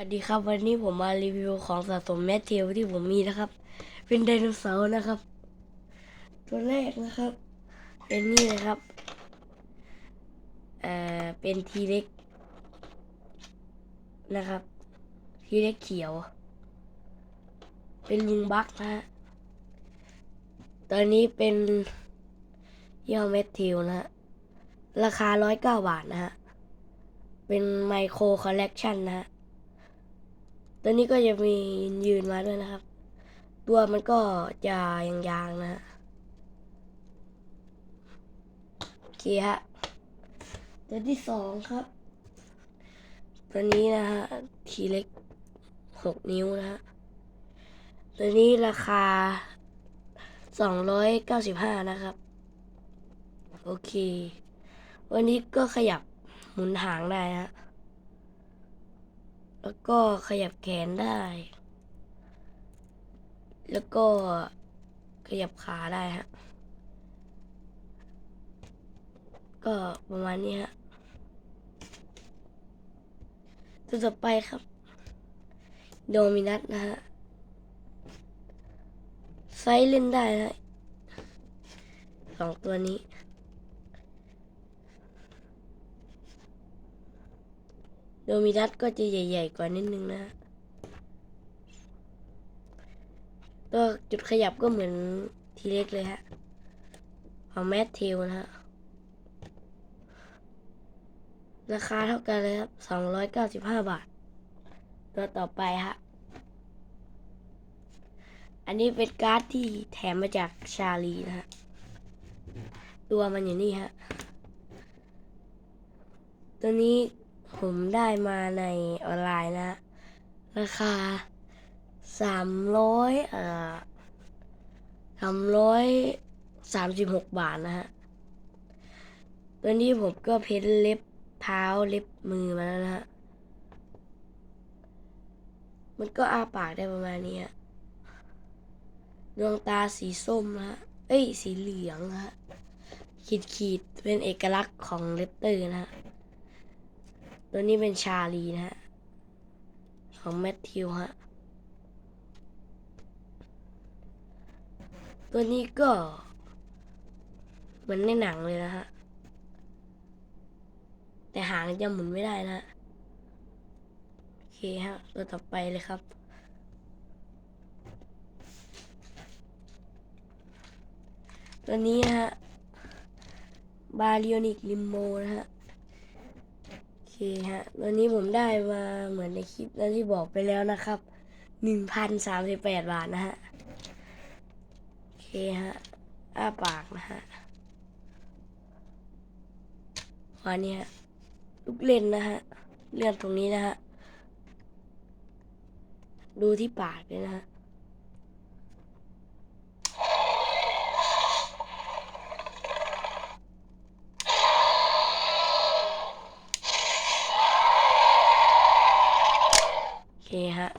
วัสดีครับวันนี้ผมมารีวิวของสะสมแมทเทลที่ผมมีนะครับ เป็นไดโนเสาร์นะครับ ตัวแรกนะครับ เป็นนี่นะครับเอ่อเป็นทีเล็กนะครับ ทีเล็กเขียว เป็นลุงบักนะฮะตอนนี้เป็นยี่ห้อแมทเทลนะฮะราคาร้อยเก้าบาทนะฮะเป็นไมโครคอลเลกชันนะฮะ ตัวนี้ก็จะมียืนมาด้วยนะครับ ตัวมันก็จะยางๆนะฮะโอเคฮะตัวที่สองครับ ตัวนี้นะฮะทีเล็กหกนิ้วนะฮะตัวนี้ราคาสองร้อยเก้าสิบห้านะครับ โอเค วันนี้ก็ขยับหมุนหางได้ฮะ แล้วก็ขยับแขนได้ แล้วก็ขยับขาได้ฮะ ก็ประมาณนี้ฮะตัวต่อไปครับ โดมินัสนะฮะ ไซส์เล่นได้นะสองตัวนี้ โดมินัสก็จะใหญ่ ๆ กว่านิดนึงนะฮะตัวจุดขยับก็เหมือนทีเล็กเลยฮะ ของแมทเทลนะฮะ ราคาเท่ากันเลยครับสองร้อยเก้าสิบห้าบาท ตัวต่อไปฮะ อันนี้เป็นการ์ดที่แถมมาจากชาลีนะฮะ ตัวมันอยู่นี่ฮะ ตัวนี้ ผมได้มาในออนไลน์นะ ราคาสามร้อยเอ่อสามร้อยสามสิบหกบาทนะฮะตัวนี้ผมก็เพ้นเล็บเท้าเล็บมือมาแล้วนะฮะ มันก็อาปากได้ประมาณนี้ฮะดวงตาสีส้มนะฮะ เอ้ย สีเหลืองฮะ ขีดขีดเป็นเอกลักษณ์ของเลปเตอร์นะฮะ ตัวนี้เป็นชาลีนะฮะ ของแมทธิวฮะ ตัวนี้ก็เหมือนในหนังเลยนะฮะ แต่หางจะหมุนไม่ได้นะฮะโอเคฮะ ตัวต่อไปเลยครับตัวนี้นะฮะ บาริโอนิกลิมโมนะฮะ เคฮะตัวนี้ผมได้มาเหมือนในคลิปนั้นที่บอกไปแล้วนะครับหนึ่งพันสามสิบแปดบาทนะฮะโอเคฮะอ้าปากนะฮะวันนี้ฮะลูกเล่นนะฮะเลื่อนตรงนี้นะฮะดูที่ปากเลยนะฮะ โอ เคฮะ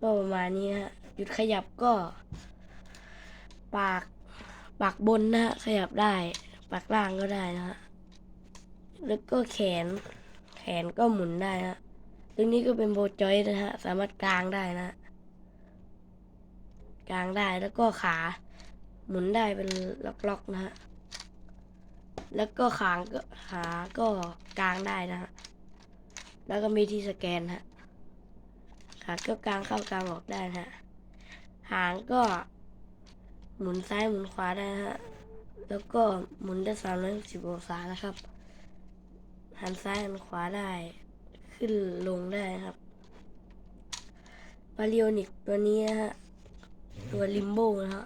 ก็ประมาณนี้ฮะ หยุดขยับก็ ปาก ปากบนนะฮะ ขยับได้ ปากล่างก็ได้นะฮะ แล้วก็แขน แขนก็หมุนได้นะตรงนี้ก็เป็นโบจอยนะฮะ สามารถกลางได้นะกลางได้แล้วก็ขา หมุนได้เป็นล็อกๆนะฮะ แล้วก็ขางก็ขาก็กลางได้นะฮะ แล้วก็มีที่สแกนฮะ ขาก็กลางเข้ากลางออกได้นะฮะ หางก็ หมุนซ้ายหมุนขวาได้นะฮะ แล้วก็หมุนได้สามร้อยสิบองศานะครับ หันซ้ายหันขวาได้ ขึ้นลงได้ครับบาริโอนิกตัวนี้นะฮะ ตัวลิมโบนะฮะ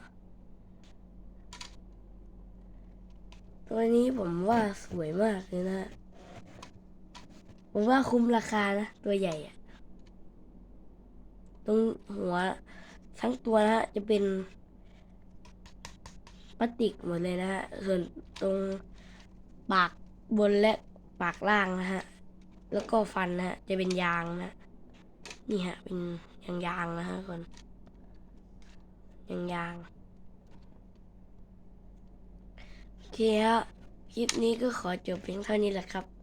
ตัวนี้ผมว่าสวยมากเลยนะ ผมว่าคุ้มราคานะ ตัวใหญ่อะ ตรงหัวทั้งตัวนะฮะจะเป็นพลาสติกหมดเลยนะฮะ ส่วนตรงปากบนและปากล่างนะฮะ แล้วก็ฟันนะฮะ จะเป็นยางนะ นี่ฮะ เป็นยางยางนะฮะคนยางยางโอเคฮะ คลิปนี้ก็ขอจบเพียงเท่านี้แหละครับ